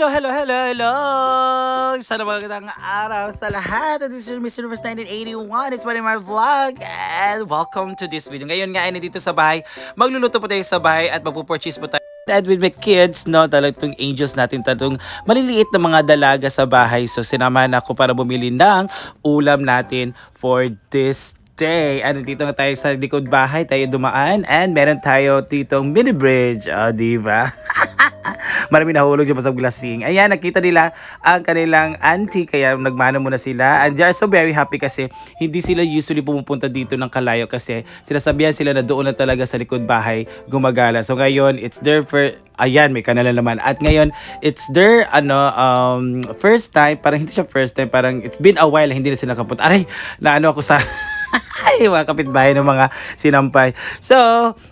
Hello, hello, hello, hello! Sana magandang araw sa lahat. This is Mr. Universe 1981. It's my vlog and welcome to this video. Ngayon nga ay nandito sa bahay. Magluluto po tayo sa bahay at magpupurchase po tayo. And with my kids, no, talagang angels natin, tatong maliliit na mga dalaga sa bahay. So sinamahan ako para bumili ng ulam natin for this day. Ano dito na tayo sa likod bahay, tayo dumaan and meron tayo ditong mini bridge. O, oh, di ba? Marami nahulog dyan sa glasing. Ayan, nakita nila ang kanilang auntie, kaya nagmano muna sila. And they are so very happy kasi hindi sila usually pumupunta dito ng kalayo kasi sinasabihan sila na doon na talaga sa likod bahay gumagala. So ngayon, it's their first, ayan, may kanala naman. At ngayon, it's their, ano, um, first time, parang hindi siya first time, parang it's been a while, hindi na sila kapunta. Aray, na ano ako sa... Ay, mga kapitbahay ng mga sinampay. So,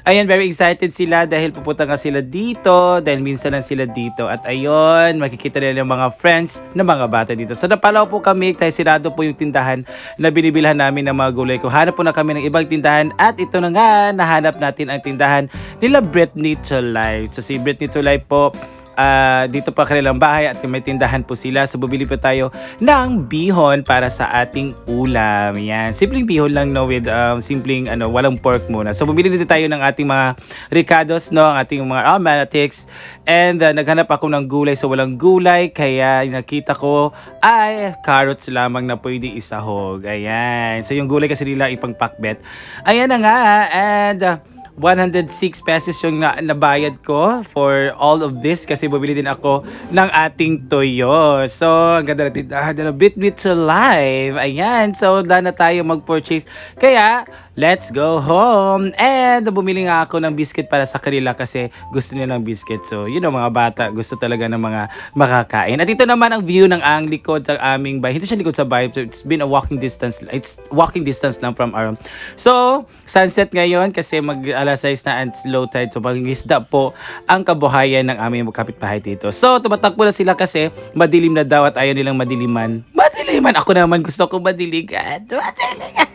ayan, very excited sila dahil pupunta nga sila dito, dahil minsan lang sila dito. At ayun, makikita nila yung mga friends ng mga bata dito. So, napalaw po kami, dahil sirado po yung tindahan na binibilhan namin ng mga gulay ko. Hanap po na kami ng ibang tindahan at ito na nga, nahanap natin ang tindahan nila Britney to Life. So, si Britney to Life po, uh, dito pa kanilang bahay at may tindahan po sila. So bumili po tayo ng bihon para sa ating ulam. Yan. Simpleng bihon lang no with um, simpleng ano, walang pork muna. So bumili din tayo ng ating mga ricados no, ang ating mga aromatics and uh, naghanap ako ng gulay so walang gulay kaya nakita ko ay carrots lamang na pwede isahog. Ayan. So yung gulay kasi nila ipang pakbet. Ayan na nga and uh, 106 pesos yung na, nabayad ko for all of this kasi bumili din ako ng ating toyo. So, ang ganda natin. Ah, bit bit to live. Ayan. So, daan na tayo mag-purchase. Kaya, let's go home. And bumili nga ako ng biscuit para sa kanila kasi gusto nila ng biscuit. So, you know, mga bata, gusto talaga ng mga makakain. At ito naman ang view ng ang likod ng aming bahay. Hindi siya likod sa bahay. So, it's been a walking distance. It's walking distance lang from our... So, sunset ngayon kasi mag alas 6 na and low tide. So, pangisda po ang kabuhayan ng aming kapitbahay dito. So, tumatakbo na sila kasi madilim na daw at ayaw nilang madiliman. Madiliman! Ako naman gusto ko madiligan. Madiligan!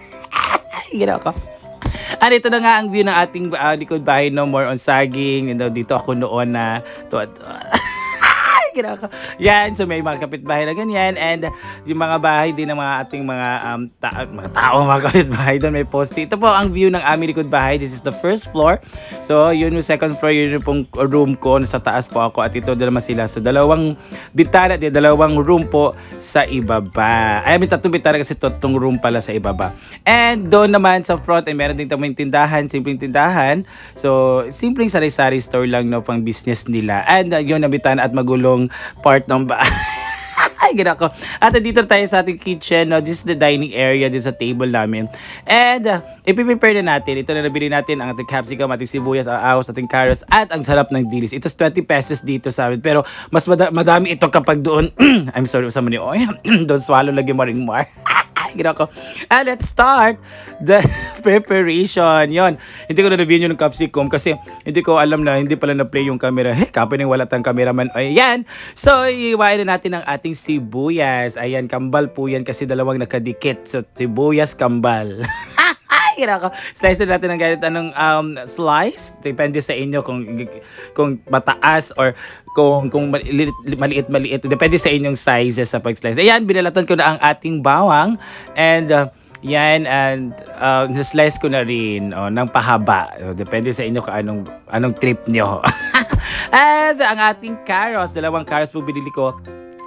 Ginawa ko. At ito na nga ang view ng ating uh, likod bahay no more on saging. You know, dito ako noon na tuwa, tuwa. Ginawa ko. Yan, so may mga kapitbahay na ganyan and yung mga bahay din ng mga ating mga um, ta- mga tao, mga kapitbahay doon may poste. Ito po ang view ng aming likod bahay. This is the first floor. So, yun yung second floor, yun yung pong room ko. Nasa taas po ako at ito naman sila. So, dalawang bitana, di, dalawang room po sa ibaba. Ay, may tatlong bitana kasi tatlong room pala sa ibaba. And doon naman sa front ay meron din tamang tindahan, simpleng tindahan. So, simpleng sari-sari store lang no pang business nila. And uh, yun, nabitan at magulong part ng bahay. Ay, gina ko. At dito tayo sa ating kitchen. No? This is the dining area din sa table namin. And, uh, ipiprepare na natin. Ito na nabili natin ang ating capsicum, ating sibuyas, ang ahos, ating carrots, at ang sarap ng dilis. Ito 20 pesos dito sa amin. Pero, mas mad- madami ito kapag doon. I'm sorry, sa mani. Oh, doon swallow lagi mo rin more. ginawa ko. And let's start the preparation. Yon. Hindi ko na review yung capsicum kasi hindi ko alam na hindi pala na-play yung camera. Hey, kapo ng wala tang cameraman. Ayan. So, iwain na natin ang ating sibuyas. Ayan, kambal po yan kasi dalawang nakadikit. So, sibuyas, kambal. ginawa ko. Slice natin ng ganit anong um, slice. Depende sa inyo kung kung mataas or kung kung maliit maliit, maliit. Depende sa inyong sizes sa pag-slice. Ayan, binalatan ko na ang ating bawang and uh, yan and uh, slice ko na rin oh, ng pahaba. Depende sa inyo kung anong anong trip niyo. and ang ating carrots, dalawang carrots po binili ko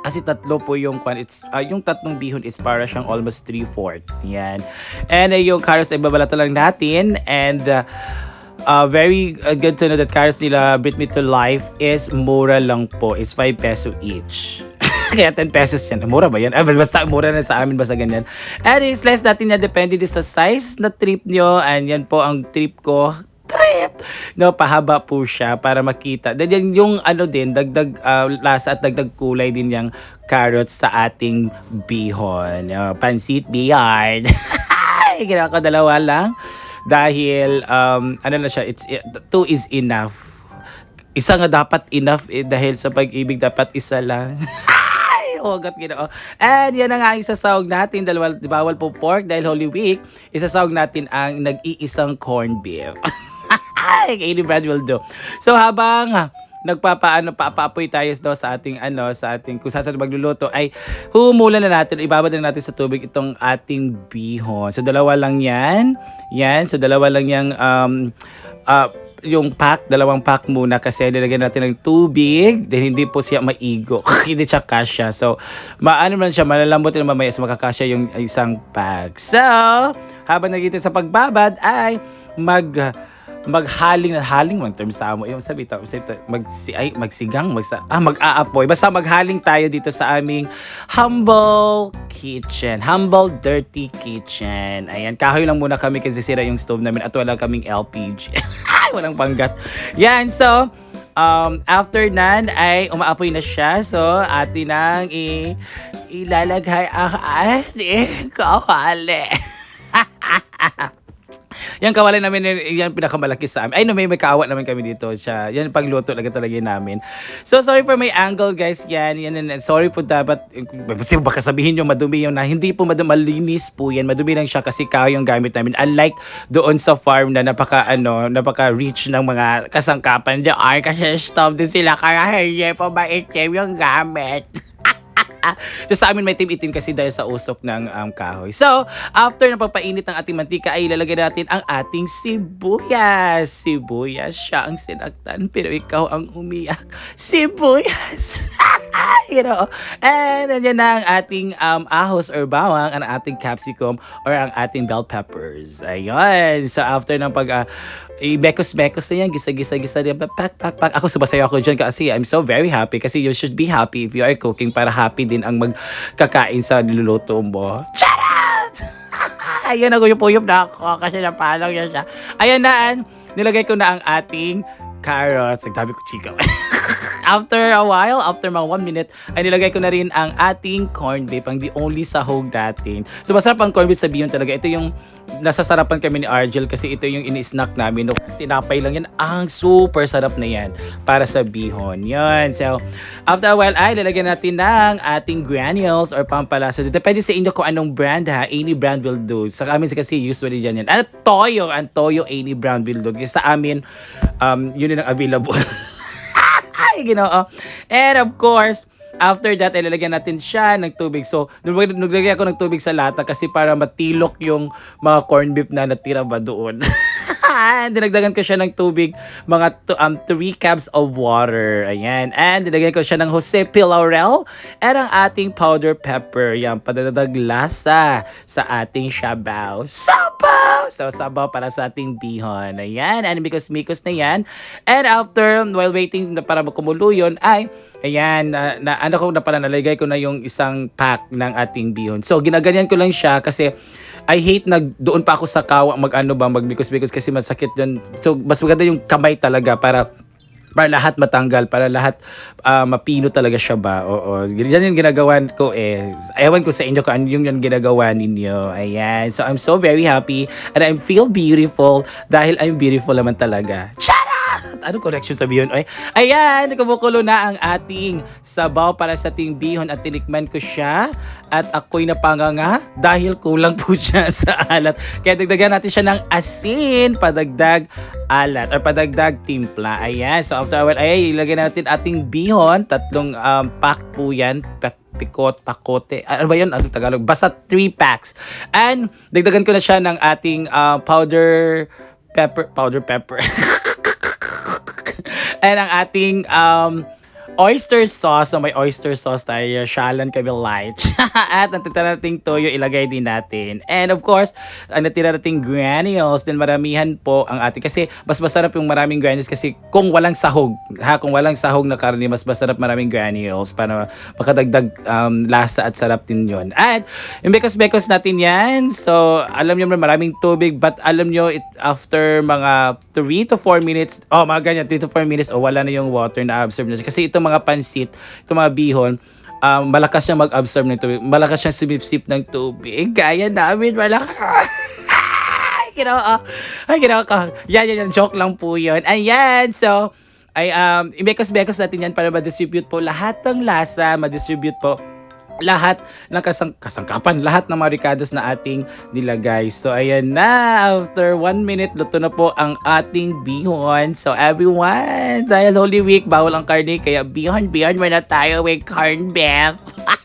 kasi tatlo po yung kwan. It's, uh, yung tatlong bihon is para siyang almost 3-4. Yan. And uh, yung carrots ay babalata lang natin. And uh, uh, very uh, good to know that carrots nila Brit Me to Life is mura lang po. It's 5 peso each. Kaya 10 pesos yan. Mura ba yan? Eh, basta mura na sa amin basta ganyan. And i-slice natin na depende din sa size na trip nyo. And yan po ang trip ko trip. No, pahaba po siya para makita. Then yan yung ano din, dagdag uh, lasa at dagdag kulay din yung carrots sa ating bihon. Uh, pansit bihon. Ginawa ko dalawa lang. Dahil, um, ano na siya, it's, two is enough. Isa nga dapat enough eh, dahil sa pag-ibig dapat isa lang. Hugat ginoo. And yan na nga ang isasawag natin dahil bawal po pork dahil Holy Week. Isasawag natin ang nag-iisang corned beef. Ay, kainin Brad will do. So habang nagpapaano papaapoy tayo daw sa ating ano sa ating kung saan magluluto ay humula na natin ibabad na natin sa tubig itong ating bihon. So dalawa lang 'yan. Yan, so dalawa lang yang um uh, yung pack, dalawang pack muna kasi nilagyan natin ng tubig, then hindi po siya maigo. hindi siya kasya. So, maano man siya, malalambot na mamaya sa makakasya yung isang pack. So, habang nagiging sa pagbabad ay mag maghaling na haling man terms tama yung sabi ta mag ay magsigang magsa ah mag-aapoy. Basta maghaling tayo dito sa aming humble kitchen. Humble dirty kitchen. Ayan kahoy lang muna kami kasi sira yung stove namin at wala kaming LPG walang panggas. Yan so um, after nan ay umaapoy na siya. So atin nang i ilalagay ang ating kawali Yan kawali namin, yan pinakamalaki sa amin. Ay, no, may, may kaawa naman kami dito. Siya, yan pagluto talaga talaga namin. So, sorry for my angle, guys. Yan, yan, yan. Sorry po dapat, kasi baka sabihin nyo madumi yung na, hindi po madumi, malinis po yan. Madumi lang siya kasi kahoy yung gamit namin. Unlike doon sa farm na napaka, ano, napaka rich ng mga kasangkapan. Ay, kasi stop din sila, kaya hindi po maitim yung gamit. so sa amin may team itim kasi dahil sa usok ng um, kahoy. So, after na pagpainit ng ating mantika ay ilalagay natin ang ating sibuyas. Sibuyas siya ang sinaktan pero ikaw ang umiyak. Sibuyas! you know. And nandiyan na ang ating um, ahos or bawang, ang ating capsicum or ang ating bell peppers. Ayun. So after ng pag uh, i-bekos-bekos na yan, gisa-gisa-gisa rin, pak, pak, pak. Ako sumasayo ako dyan kasi I'm so very happy kasi you should be happy if you are cooking para happy din ang magkakain sa niluluto mo. Charot! Yung puyop na ako kasi napalaw yan siya. Ayan na, nilagay ko na ang ating carrots. Nagtabi ko chika. after a while, after mga 1 minute, ay nilagay ko na rin ang ating corned beef, ang the only sahog natin. So masarap ang corned beef sa Beyond talaga. Ito yung nasasarapan kami ni Argel kasi ito yung ini-snack namin. No, tinapay lang yan. Ang super sarap na yan para sa bihon. Yan. So, after a while ay lalagyan natin ng ating granules or pampalasa. Depende sa inyo kung anong brand ha. Any brand will do. Sa amin kasi usually dyan yan. Ano, toyo. Ang toyo, any brand will do. Kasi sa amin, um, yun yung available. Ay, ginoo. And of course, after that, ilalagyan natin siya ng tubig. So, naglagay ako ng tubig sa lata kasi para matilok yung mga corn beef na natira ba doon. And dinagdagan ko siya ng tubig, mga um, 3 cups of water. Ayan. And dinagdagan ko siya ng Jose Pilaurel at ang ating powder pepper. Yan, padadadag lasa sa ating shabaw. Sabaw! So, sabaw para sa ating bihon. Ayan. And because mikos na yan. And after, while waiting para makumulo yun, ay Ayan, na, na ano ko na pala nalagay ko na yung isang pack ng ating bihon. So ginaganyan ko lang siya kasi I hate nag doon pa ako sa kawa mag ano ba magbikos-bikos kasi masakit doon. So mas maganda yung kamay talaga para para lahat matanggal, para lahat uh, mapino talaga siya ba. Oo, yan yung ginagawa ko eh. Ewan ko sa inyo kung ano yung, yung ginagawa ninyo. Ayan. So I'm so very happy and I feel beautiful dahil I'm beautiful naman talaga. Ciao! Anong correction sabihin? Ay, ayan, kumukulo na ang ating sabaw para sa ating bihon at tinikman ko siya at ako'y napanganga dahil kulang po siya sa alat. Kaya dagdagan natin siya ng asin, padagdag alat or padagdag timpla. Ayan, so after a while, ay ilagay natin ating bihon, tatlong um, pack po yan, pack pikot, pakote. Ano ba yun? Ano Tagalog? Basta 3 packs. And dagdagan ko na siya ng ating uh, powder pepper, powder pepper. and ang ating um, oyster sauce. So may oyster sauce tayo. Shalan kami light. At natitira nating toyo, ilagay din natin. And of course, ang natira nating granules, din maramihan po ang ating. Kasi mas masarap yung maraming granules kasi kung walang sahog, ha, kung walang sahog na karne, mas masarap maraming granules para makadagdag um, lasa at sarap din yun. At yung bekos-bekos natin yan. So, alam nyo maraming tubig, but alam nyo, it, after mga 3 to 4 minutes, oh, mga ganyan, 3 to 4 minutes, oh, wala na yung water na absorb na Kasi itong mga pansit, itong mga bihon, um, malakas siyang mag-absorb ng tubig. Malakas siyang sumipsip ng tubig. Gaya namin, malakas. ginawa, ay ginawa ka. Yan, yan, yan, joke lang po yun. Ayan, so, ay, um, imekos-bekos natin yan para ma-distribute po lahat ng lasa, ma-distribute po lahat ng kasang kasangkapan, lahat ng mga ricados na ating nilagay. So, ayan na. After one minute, luto na po ang ating bihon. So, everyone, dahil Holy Week, bawal ang karne, kaya bihon, bihon muna tayo with corn beef.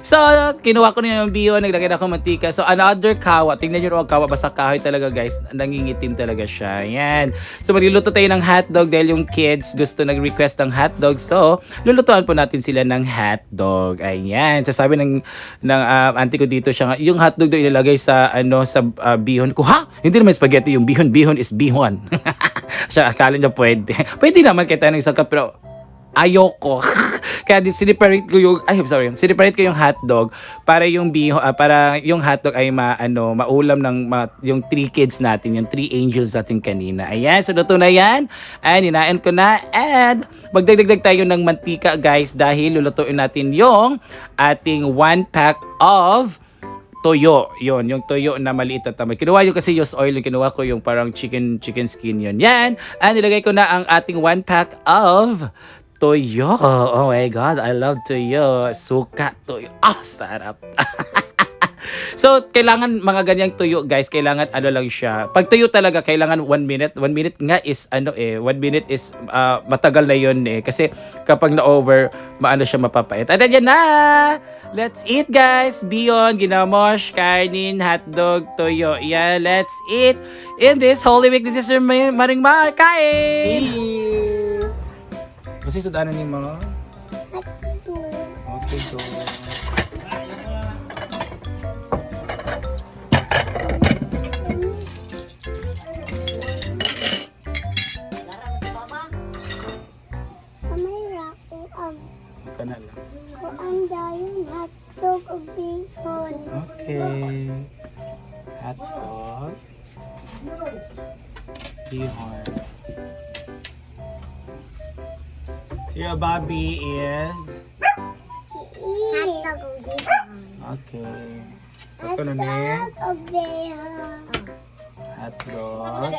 So, kinuha ko na yung bio, naglagay na ako mantika. So, another kawa. Tingnan nyo ang kawa. Basta kahoy talaga, guys. Nangingitim talaga siya. Yan. So, magluluto tayo ng hotdog dahil yung kids gusto nag-request ng hotdog. So, lulutuan po natin sila ng hotdog. Ayan. Sasabi ng, ng uh, auntie ko dito siya yung hotdog daw ilalagay sa, ano, sa uh, bihon ko. Ha? Hindi naman spaghetti yung bihon. Bihon is bihon. siya, akala niya pwede. pwede naman kahit anong isang pero ayoko. Kaya di siniparate ko yung ay sorry, siniparate ko yung hotdog para yung biho ah, para yung hotdog ay ma ano maulam ng ma, yung three kids natin, yung three angels natin kanina. Ayan, so luto na yan. Ayan, ninain ko na and magdagdag tayo ng mantika guys dahil lulutuin natin yung ating one pack of toyo. Yon, yung toyo na maliit na tamay. Kinuha yung kasi yung oil, yung kinuha ko yung parang chicken chicken skin yon. Yan. And nilagay ko na ang ating one pack of toyo. Oh my God, I love toyo. Suka toyo. Ah, sarap. So, kailangan mga ganyang tuyo, guys, kailangan ano lang siya. Pag tuyo talaga, kailangan 1 minute. 1 minute nga is ano eh, 1 minute is ah, matagal na yun eh. Kasi kapag na-over, maano siya mapapait. At yan na! Let's eat, guys! Beyond, ginamosh, kainin, hotdog, tuyo. Yeah, let's eat! In this Holy Week, this is your Mar- Maring Mar. Kain! Kasi sudanan ni mga... Okay, go. So your Bobby is... Okay. Ito na na eh. Hotdog.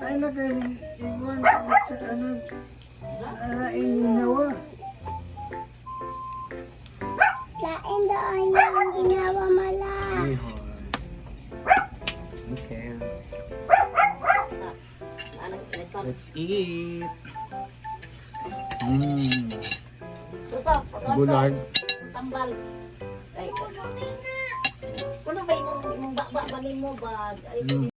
Ay, lagay iwan ano, ah, ininawa. Lain doon yung ginawa mala. Okay. Let's eat. Mmm. Bulag. tambal. Ay, Kuno ba imong imong bakba ba nimo ba? Ay, Mm.